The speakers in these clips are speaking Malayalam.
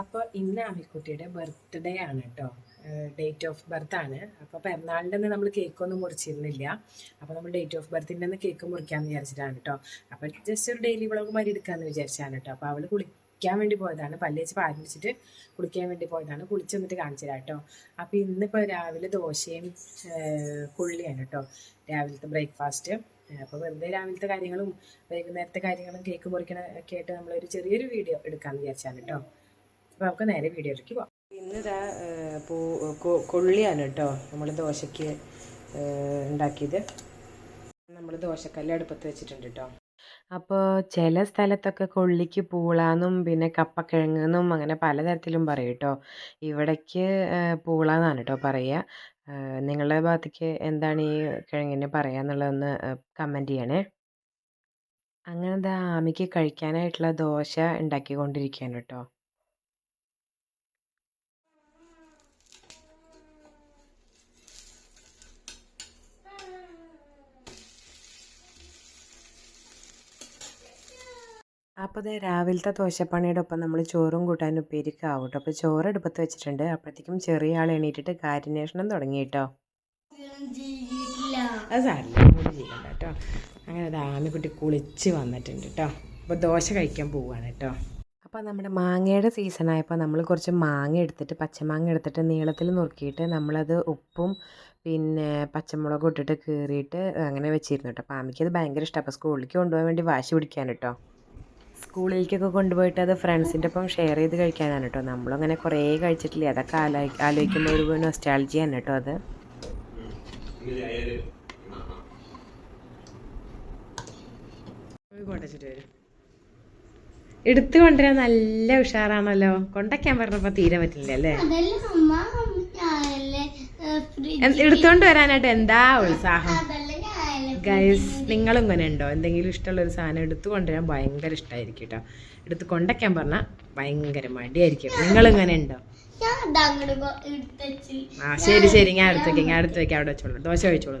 അപ്പോൾ ഇന്ന് ആമിക്കുട്ടിയുടെ ബർത്ത്ഡേ ആണ് കേട്ടോ ഡേറ്റ് ഓഫ് ബർത്ത് ആണ്. അപ്പോൾ പിറന്നാളിന്റെ അന്ന് നമ്മൾ കേക്കൊന്നും മുറിച്ചിരുന്നില്ല. അപ്പോൾ നമ്മൾ ഡേറ്റ് ഓഫ് ബർത്തിന്റെ അന്ന് കേക്ക് മുറിക്കാമെന്ന് വിചാരിച്ചിട്ടാണ് കേട്ടോ അപ്പോൾ ജസ്റ്റ് ഒരു ഡെയിലി വ്ളോഗ് മാതിരി എടുക്കാമെന്ന് വിചാരിച്ചാണ് കേട്ടോ അപ്പോൾ അവൾ കുളിക്കാൻ വേണ്ടി പോയതാണ്. പല്ല് വെച്ച് പാൽ വെച്ചിട്ട് കുളിക്കാൻ വേണ്ടി പോയതാണ്. കുളിച്ച് വന്നിട്ട് കാണിച്ചു തരാം കേട്ടോ അപ്പോൾ ഇന്നിപ്പോൾ രാവിലെ ദോശയും പുള്ളിയാണ് കേട്ടോ രാവിലത്തെ ബ്രേക്ക്ഫാസ്റ്റ് അപ്പോൾ വെറുതെ രാവിലത്തെ കാര്യങ്ങളും വൈകുന്നേരത്തെ കാര്യങ്ങളും കേക്ക് മുറിക്കണ ഒക്കെ ആയിട്ട് നമ്മളൊരു ചെറിയൊരു വീഡിയോ എടുക്കാമെന്ന് വിചാരിച്ചാണ് കേട്ടോ അപ്പോൾ നമുക്ക് നേരെ വീഡിയോയിലേക്ക് പോവാം. ഇന്നിതാ പൂ കൊള്ളിയാണ് കേട്ടോ നമ്മൾ ദോശയ്ക്ക് ഉണ്ടാക്കിയത്. നമ്മൾ ദോശക്കല്ല് അടുപ്പത്ത് വെച്ചിട്ടുണ്ട് കേട്ടോ അപ്പോൾ ചില സ്ഥലത്തൊക്കെ കൊള്ളിക്ക് പൂളാന്നും പിന്നെ കപ്പക്കിഴങ്ങെന്നും അങ്ങനെ പലതരത്തിലും പറയും കേട്ടോ ഇവിടേക്ക് പൂളാന്നാണ് കേട്ടോ പറയുക നിങ്ങളുടെ ഭാഗത്തേക്ക് എന്താണ് ഈ കിഴങ്ങിന് പറയുക എന്നുള്ളതൊന്ന് കമന്റ് ചെയ്യണേ. അങ്ങനെ ദാ ആമിക്ക് കഴിക്കാനായിട്ടുള്ള ദോശ ഉണ്ടാക്കിക്കൊണ്ടിരിക്കുകയാണ് കേട്ടോ അപ്പോൾ ദേ രാവിലത്തെ ദോശപ്പണിയുടെ ഒപ്പം നമ്മൾ ചോറും കൂട്ടാൻ ഉപ്പേരിക്ക് ആവട്ടോ അപ്പോൾ ചോറ് എടുപ്പത്ത് വെച്ചിട്ടുണ്ട്. അപ്പോഴത്തേക്കും ചെറിയ ആൾ എണീറ്റിട്ട് കാര്യന്വേഷണം തുടങ്ങി കേട്ടോ അത് സാരില്ല. കൂടി ചെയ്യണ്ട കേട്ടോ അങ്ങനെ ആമിക്കുട്ടി കുളിച്ച് വന്നിട്ടുണ്ട് കേട്ടോ അപ്പോൾ ദോശ കഴിക്കാൻ പോവുകയാണ് കേട്ടോ അപ്പോൾ നമ്മുടെ മാങ്ങയുടെ സീസൺ ആയപ്പോൾ നമ്മൾ കുറച്ച് മാങ്ങ എടുത്തിട്ട് പച്ചമാങ്ങ എടുത്തിട്ട് നീളത്തിൽ നുറുക്കിയിട്ട് നമ്മളത് ഉപ്പും പിന്നെ പച്ചമുളകും ഇട്ടിട്ട് കീറിയിട്ട് അങ്ങനെ വെച്ചിരുന്നു കേട്ടോ അപ്പോൾ ആമിക്കത് ഭയങ്കര ഇഷ്ടമാണ് അപ്പോൾ സ്കൂളിലേക്ക് കൊണ്ടുപോകാൻ വേണ്ടി വാശി പിടിക്കാൻ കേട്ടോ സ്കൂളിലേക്കൊക്കെ കൊണ്ടുപോയിട്ട് അത് ഫ്രണ്ട്സിന്റെ ഒപ്പം ഷെയർ ചെയ്ത് കഴിക്കാനാണ് കേട്ടോ. നമ്മളങ്ങനെ കുറേ കഴിച്ചിട്ടില്ല? അതൊക്കെ ആലോചി ആലോചിക്കുമ്പോൾ ഒരു നൊസ്റ്റാൾജിയാണ് കേട്ടോ അത്. എടുത്തു കൊണ്ടുവരാൻ നല്ല ഉഷാറാണല്ലോ. കൊണ്ടയ്ക്കാൻ പറഞ്ഞപ്പോ തീരെ പറ്റില്ല അല്ലേ? എടുത്തോണ്ട് വരാനായിട്ട് എന്താ ഉത്സാഹം? ഗൈസ് നിങ്ങളും ഇങ്ങനെ ഉണ്ടോ? എന്തെങ്കിലും ഇഷ്ടമുള്ള ഒരു സാധനം എടുത്തു കൊണ്ടുവരാൻ ഭയങ്കര ഇഷ്ടമായിരിക്കും കേട്ടോ എടുത്ത് കൊണ്ടയ്ക്കാൻ പറഞ്ഞാൽ ഭയങ്കര മടിയായിരിക്കും. നിങ്ങൾ ഇങ്ങനെ ഉണ്ടോ? എടുത്തു ആ ശരി ശരി. ഞാൻ അടുത്ത് വെക്കാം ഞാൻ അടുത്ത് വെക്കാം. അവിടെ വെച്ചോളൂ. ദോശ കഴിച്ചോളൂ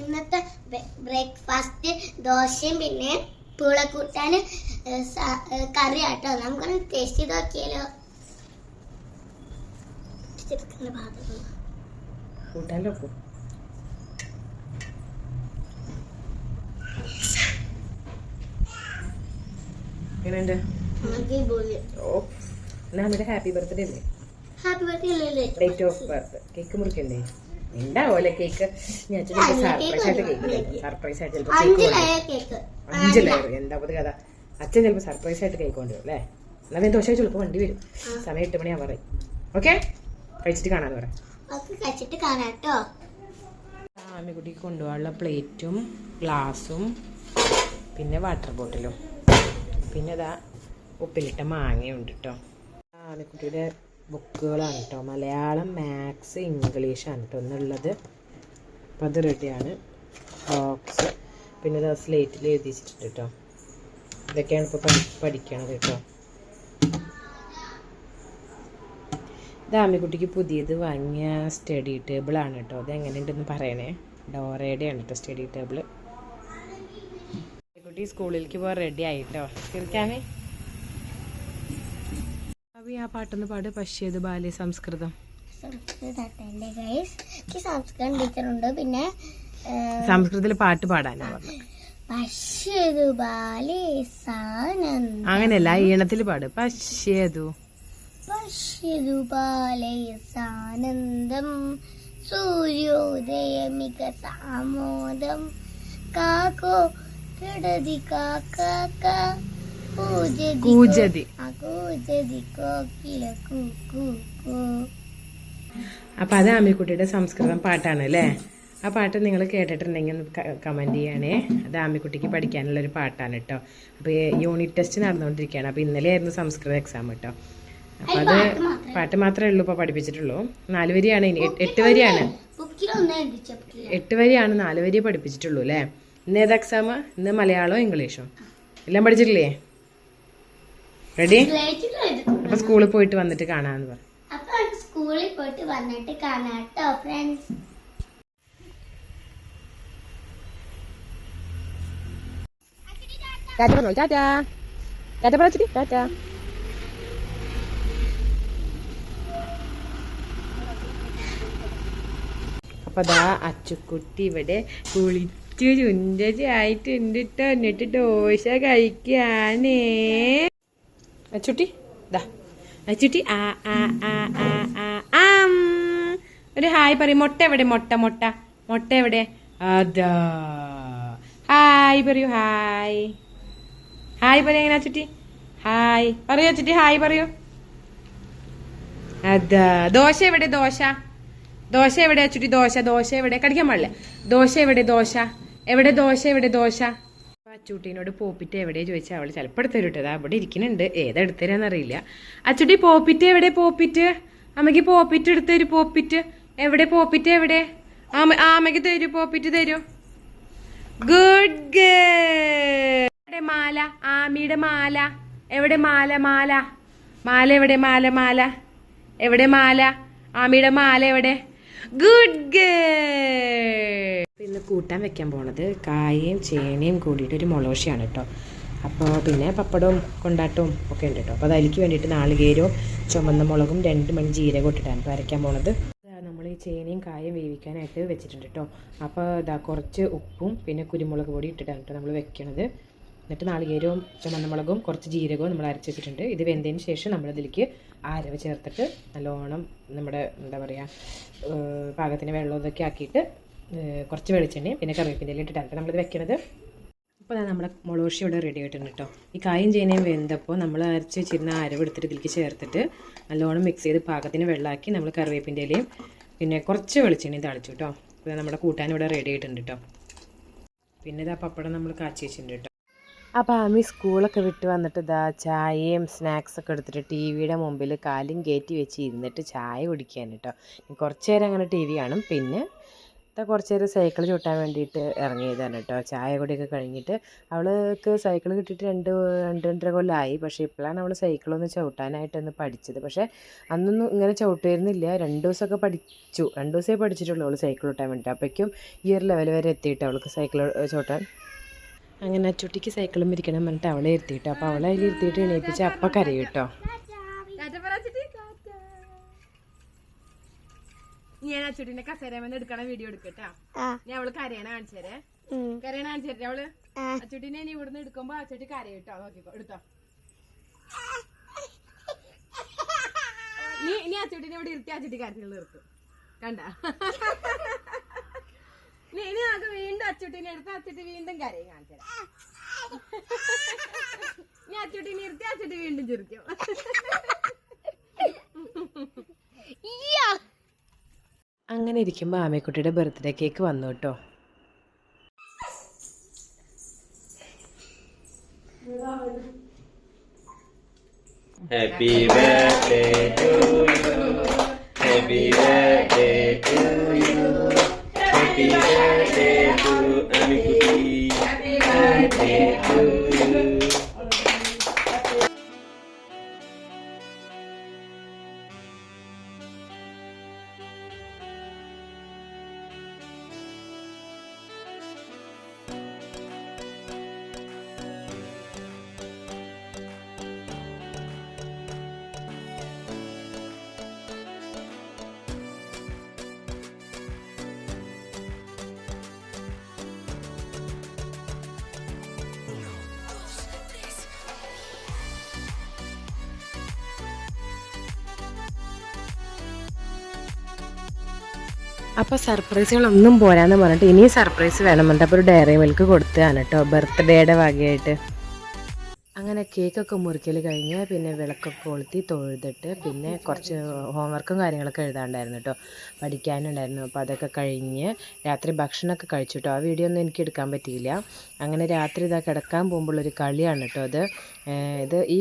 ഇന്നത്തെ ബ്രേക്ക്ഫാസ്റ്റ് ദോശയും പിന്നെ പൂളക്കൂട്ടാൻ കറി ആട്ടോ നമുക്കൊന്ന് ടേസ്റ്റ് ചെയ്ത് നോക്കിയാലോ. കൂട്ടാൻ ഭാഗത്ത് എങ്ങനെയുണ്ട്? ഓ എന്നാ ഹാപ്പി ബർത്ത്ഡേ അല്ലേ? Happy birthday date of birth cake മുറിക്കണ്ടേ ഉണ്ടാവുമല്ലേ കേക്ക് ഞാൻ സർപ്രൈസ് ആയിട്ട് കേക്ക് സർപ്രൈസ് ആയിട്ട് ചിലപ്പോൾ അഞ്ച് ലെയർ എന്താ പുതിയ കഥ? അച്ഛൻ ചിലപ്പോൾ സർപ്രൈസ് ആയിട്ട് കേക്ക് കൊണ്ടുവരും അല്ലേ? എന്നാൽ വേഗം ദോശ ചിലപ്പോൾ വണ്ടി വരും. സമയം എട്ട് മണിയാ പറയും ഓക്കെ കഴിച്ചിട്ട് കാണാന്ന് പറയാം കഴിച്ചിട്ട് കാണാം കേട്ടോ. ആമിക്കുട്ടിക്ക് കൊണ്ടുപോകാനുള്ള പ്ലേറ്റും ഗ്ലാസും പിന്നെ വാട്ടർ ബോട്ടിലും പിന്നെ ഇതാ ഉപ്പിലിട്ട മാങ്ങയുണ്ട് കേട്ടോ ആനക്കുട്ടിയുടെ ബുക്കുകളാണ് കേട്ടോ മലയാളം മാത്സ് ഇംഗ്ലീഷാണ് കേട്ടോ എന്നുള്ളത് അപ്പം അത് റെഡിയാണ്. ബോക്സ്. പിന്നെ ഇതാ സ്ലേറ്റിൽ എഴുതി വെച്ചിട്ടുണ്ട് കേട്ടോ ഇതൊക്കെയാണ് ഇപ്പോൾ പഠി പഠിക്കണത് കേട്ടോ ഇത് ആമിക്കുട്ടിക്ക് പുതിയത് വാങ്ങിയ സ്റ്റഡി ടേബിളാണ് കേട്ടോ അത് എങ്ങനെയുണ്ടെന്ന് പറയണേ. ഡോറയുടെയാണ് കേട്ടോ സ്റ്റഡി ടേബിൾ കുട്ടി സ്കൂളിലേക്ക് പോകാൻ റെഡി ആയിട്ടോ? തീർക്കാമേ അപ്പൊ ആ പാട്ടൊന്ന് പാട് പശ്യത് ബാല്യ സംസ്കൃതം. ടീച്ചറുണ്ട് പിന്നെ സംസ്കൃതത്തിൽ പാട്ട് പാടാനാ പശ്യതു അങ്ങനെയല്ല ഈണത്തിൽ പാട്. പശ്യതു പശ്യതു ബാലേ സാനന്ദം സൂര്യോദയമിക സാമോദം. കാക്കോ കൂജതി അപ്പൊ അത് ആമിക്കുട്ടിയുടെ സംസ്കൃതം പാട്ടാണ് അല്ലേ? ആ പാട്ട് നിങ്ങൾ കേട്ടിട്ടുണ്ടെങ്കിൽ കമന്റ് ചെയ്യണേ. അത് ആമിക്കുട്ടിക്ക് പഠിക്കാനുള്ള ഒരു പാട്ടാണ് കേട്ടോ അപ്പോൾ യൂണിറ്റ് ടെസ്റ്റ് നടന്നുകൊണ്ടിരിക്കുകയാണ്. അപ്പോൾ ഇന്നലെ ആയിരുന്നു സംസ്കൃത എക്സാം കേട്ടോ അപ്പോൾ അത് പാട്ട് മാത്രമേ ഉള്ളൂ ഇപ്പോൾ പഠിപ്പിച്ചിട്ടുള്ളൂ. നാല് വരിയാണ് ഇനി. എട്ട് വരിയാണ്. എട്ട് വരിയാണ് നാല് വരിയെ പഠിപ്പിച്ചിട്ടുള്ളൂ അല്ലേ? ഇന്ന് ഏത് എക്സാം ഇന്ന് മലയാളവും ഇംഗ്ലീഷും? എല്ലാം പഠിച്ചിട്ടില്ലേ? റെഡി അപ്പൊ സ്കൂളിൽ പോയിട്ട് വന്നിട്ട് കാണാന്ന് പറഞ്ഞു സ്കൂളിൽ പോയിട്ട് വന്നിട്ട് കാണാട്ടോ ഫ്രണ്ട്സ് ടാറ്റ പറഞ്ഞോ? ടാറ്റ ടാറ്റ അപ്പോൾ ദാ അച്ചുക്കുട്ടി ഇവിടെ കുളിച്ച് ചുഞ്ചി ആയിട്ടുണ്ട് ട്ടോ എന്നിട്ട് ദോശ കഴിക്കാനേ. അച്ചുട്ടി ദാ. അച്ചുട്ടി ആ ആ ആ ആ ആ ആം. ഒരു ഹായ് പറയും മുട്ട എവിടെ? മുട്ട മുട്ട. മുട്ട എവിടെ? അതാ. ഹായ് പറയൂ ഹായ്. ഹായ് പറയൂ എങ്ങനെ അച്ചുട്ടി ഹായ്. പറയൂ അച്ചുട്ടി ഹായ് പറയൂ. അതാ. ദോശ എവിടെ? ദോശ. ദോശ എവിടെ അച്ചുട്ടി ദോശ ദോശ എവിടെ? കടിക്കാൻ പാടില്ല. ദോശ എവിടെ? ദോശ. എവിടെ ദോശ എവിടെ ദോശ? അച്ചൂട്ടീനോട് പോപ്പിറ്റ് എവിടെ ചോദിച്ചാൽ അവൾ ചിലപ്പോൾ എടുത്തരും കേട്ടോ അവിടെ ഇരിക്കുന്നുണ്ട്. ഏതെടുത്തരാന്നറിയില്ല അച്ചൂട്ടി പോപ്പിറ്റ് എവിടെ പോപ്പിറ്റ്? അമ്മയ്ക്ക് പോപ്പിറ്റ് എടുത്തരും പോപ്പിറ്റ്. എവിടെ പോപ്പിറ്റ് എവിടെ? ആമ ആമയ്ക്ക് തരൂ പോപ്പിറ്റ് തരൂ. ഗുഡ് ഗേ മാല? ആമിയുടെ മാല. എവിടെ മാല മാല? മാല എവിടെ മാല മാല? എവിടെ മാല? ആമിയുടെ മാല എവിടെ? ഗുഡ് ഗേൾ ഇന്ന് കൂട്ടാൻ വെക്കാൻ പോണത് കായയും ചേനയും കൂടിയിട്ട് ഒരു മുളകശിയാണ് കേട്ടോ അപ്പോൾ പിന്നെ പപ്പടവും കൊണ്ടാട്ടവും ഒക്കെ ഉണ്ട് കേട്ടോ അപ്പോൾ അത് അതിലേക്ക് വേണ്ടിയിട്ട് നാളികേരവും ചുമന്ന മുളകും രണ്ട് മണി ജീരകം ഇട്ടിട്ടാണ് ഇപ്പോൾ അരയ്ക്കാൻ പോണത്. നമ്മൾ ഈ ചേനയും കായയും വേവിക്കാനായിട്ട് വെച്ചിട്ടുണ്ട് കേട്ടോ അപ്പോൾ ഇതാ കുറച്ച് ഉപ്പും പിന്നെ കുരുമുളക് പൊടി ഇട്ടിട്ടാണ് കേട്ടോ നമ്മൾ വെക്കണത്. എന്നിട്ട് നാളികേരവും ചുമന്ന മുളകും കുറച്ച് ജീരകവും നമ്മൾ അരച്ച് വെച്ചിട്ടുണ്ട്. ഇത് വെന്തതിന് ശേഷം നമ്മളിതിലേക്ക് ആരവ് ചേർത്തിട്ട് നല്ലോണം നമ്മുടെ എന്താ പറയുക പാകത്തിന് വെള്ളം ഇതൊക്കെ ആക്കിയിട്ട് കുറച്ച് വെളിച്ചെണ്ണയും പിന്നെ കറിവേപ്പിന്റെ ഇട്ടിട്ടാണ് നമ്മളിത് വെക്കണത്. അപ്പോൾ നമ്മുടെ മുളകുശി ഇവിടെ റെഡി ആയിട്ടുണ്ട് കേട്ടോ. ഈ കായും ചേനയും വെന്തപ്പോൾ നമ്മൾ അരച്ച് വെച്ചിരുന്ന അരവ് എടുത്തിട്ട് ഇതിലേക്ക് ചേർത്തിട്ട് നല്ലോണം മിക്സ് ചെയ്ത് പാകത്തിന് വെള്ളമാക്കി നമ്മൾ കറിവേപ്പിന്റെ ഇലയും പിന്നെ കുറച്ച് വെളിച്ചെണ്ണയും തളിച്ചു കേട്ടോ. ദാ നമ്മുടെ കൂട്ടാൻ ഇവിടെ റെഡി ആയിട്ടുണ്ട് കേട്ടോ. പിന്നെ ഇതാ പപ്പടം നമ്മൾ കാച്ചി വെച്ചിട്ടുണ്ട് കേട്ടോ. അപ്പോൾ അമ്മി സ്കൂളൊക്കെ വിട്ട് വന്നിട്ട് ഇതാ ചായയും സ്നാക്സൊക്കെ എടുത്തിട്ട് ടി വിയുടെ മുമ്പിൽ കാലും കയറ്റി വെച്ച് ഇരുന്നിട്ട് ചായ കുടിക്കാൻ കേട്ടോ. കുറച്ച് നേരം അങ്ങനെ ടി വി കാണും. പിന്നെ ഇതാ കുറച്ച് നേരം സൈക്കിൾ ചുട്ടാൻ വേണ്ടിയിട്ട് ഇറങ്ങിയതാണ് കേട്ടോ. ചായ കുടിയൊക്കെ കഴിഞ്ഞിട്ട് അവൾക്ക് സൈക്കിൾ കിട്ടിയിട്ട് രണ്ട് രണ്ട് രണ്ടര കൊല്ലമായി പക്ഷേ ഇപ്പോഴാണ് അവൾ സൈക്കിളൊന്ന് ചവിട്ടാനായിട്ടൊന്ന് പഠിച്ചത്. പക്ഷേ അന്നൊന്നും ഇങ്ങനെ ചവിട്ടുമായിരുന്നില്ല രണ്ട് ദിവസമൊക്കെ പഠിച്ചു. രണ്ട് ദിവസമേ പഠിച്ചിട്ടുള്ളൂ അവൾ സൈക്കിൾ ചവിട്ടാൻ വേണ്ടിയിട്ട്. അപ്പോഴേക്കും ഇയർ ലെവൽ വരെ എത്തിയിട്ട് അവൾക്ക് സൈക്കിൾ ചവിട്ടാൻ. അങ്ങനെ അച്ചുട്ടിക്ക് സൈക്കിളും ഇരിക്കണം പറഞ്ഞിട്ട് അവളെ ഇരുത്തിയിട്ടോ. അപ്പോൾ അവളെ അതിൽ ഇരുത്തിയിട്ട് എണീപ്പിച്ച് അപ്പം കരയും കേട്ടോ. ഞാൻ അച്ചുട്ടിന്റെ കസേരമെന്ന് എടുക്കണ വീഡിയോ എടുക്കട്ടാ. ഞാൻ അവൾ കരയണ കാണിച്ചേരേ കരയണ കാണിച്ചേരേ അവൾ. അച്ചുട്ടിനെ ഇനി ഇവിടുന്ന് എടുക്കുമ്പോ അച്ചുട്ടി കരയിട്ടോ നോക്കിക്കോ എടുത്തോ. നീ ഇനി അച്ചുട്ടിനെ ഇവിടെ ഇരുത്തി അച്ചുട്ടി കരച്ചിൽ നിർത്തും കണ്ട? നീ ഇനി നമുക്ക് വീണ്ടും അച്ചുട്ടിനെ എടുത്ത് അച്ചുട്ടി വീണ്ടും കരയും കാണിച്ചേരാ നീ അച്ചുട്ടിനെ ഇരുത്തി അച്ചുട്ടി വീണ്ടും ചിരിക്കും. ഇയ്യോ. അങ്ങനെ ഇരിക്കുമ്പോൾ ആമേക്കുട്ടിയുടെ ബർത്ത്ഡേ കേക്ക് വന്നു കേട്ടോ. Happy happy birthday to to to to to to to to to to to അപ്പോൾ സർപ്രൈസുകളൊന്നും പോരാന്ന് പറഞ്ഞിട്ട് ഇനിയും സർപ്രൈസ് വേണം പറഞ്ഞിട്ട് അപ്പോൾ ഒരു ഡയറി മിൽക്ക് കൊടുത്തതാണ് കേട്ടോ ബർത്ത്ഡേയുടെ വകയായിട്ട്. അങ്ങനെ കേക്കൊക്കെ മുറിക്കൽ കഴിഞ്ഞ് പിന്നെ വിളക്കൊക്കെ കൊളുത്തി തൊഴുതിട്ട് പിന്നെ കുറച്ച് ഹോംവർക്കും കാര്യങ്ങളൊക്കെ എഴുതാണ്ടായിരുന്നു കേട്ടോ പഠിക്കാനുണ്ടായിരുന്നു. അപ്പോൾ അതൊക്കെ കഴിഞ്ഞ് രാത്രി ഭക്ഷണമൊക്കെ കഴിച്ചു കേട്ടോ. ആ വീഡിയോ ഒന്നും എനിക്ക് എടുക്കാൻ പറ്റിയില്ല. അങ്ങനെ രാത്രി ഇതാ കിടക്കാൻ പോകുമ്പോഴുള്ളൊരു കളിയാണ് കേട്ടോ അത്. ഇത് ഈ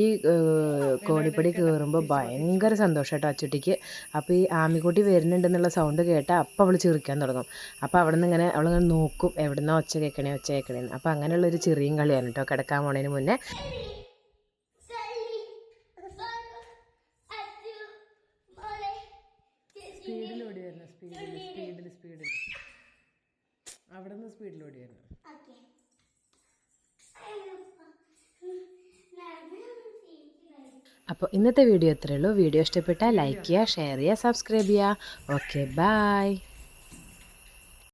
കോണിപ്പടി കയറുമ്പോൾ ഭയങ്കര സന്തോഷം കേട്ടോ അച്ചുട്ടിക്ക്. അപ്പോൾ ഈ ആമിക്കുട്ടി വരുന്നുണ്ടെന്നുള്ള സൗണ്ട് കേട്ടാൽ അപ്പോൾ അവൾ ചിറിക്കാൻ തുടങ്ങും. അപ്പോൾ അവിടെ നിന്ന് ഇങ്ങനെ അവളിങ്ങനെ നോക്കും എവിടെ നിന്നാ ഒച്ച കേൾക്കണേ ഒച്ച കേൾക്കണേന്ന് അപ്പോൾ അങ്ങനെയുള്ളൊരു ചെറിയും കളിയാണ് കേട്ടോ കിടക്കാൻ പോണതിന് മുന്നേ. സ്പീഡിൽ സ്പീഡിൽ സ്പീഡിൽ സ്പീഡിൽ. അവിടെ നിന്ന് സ്പീഡിൽ ഓടി അപ്പോൾ ഇന്നത്തെ വീഡിയോ ഇത്രയേ വീഡിയോ ഇഷ്ടപ്പെട്ടാൽ ലൈക്ക് ചെയ്യുക ഷെയർ ചെയ്യുക സബ്സ്ക്രൈബ് ചെയ്യുക. Okay bye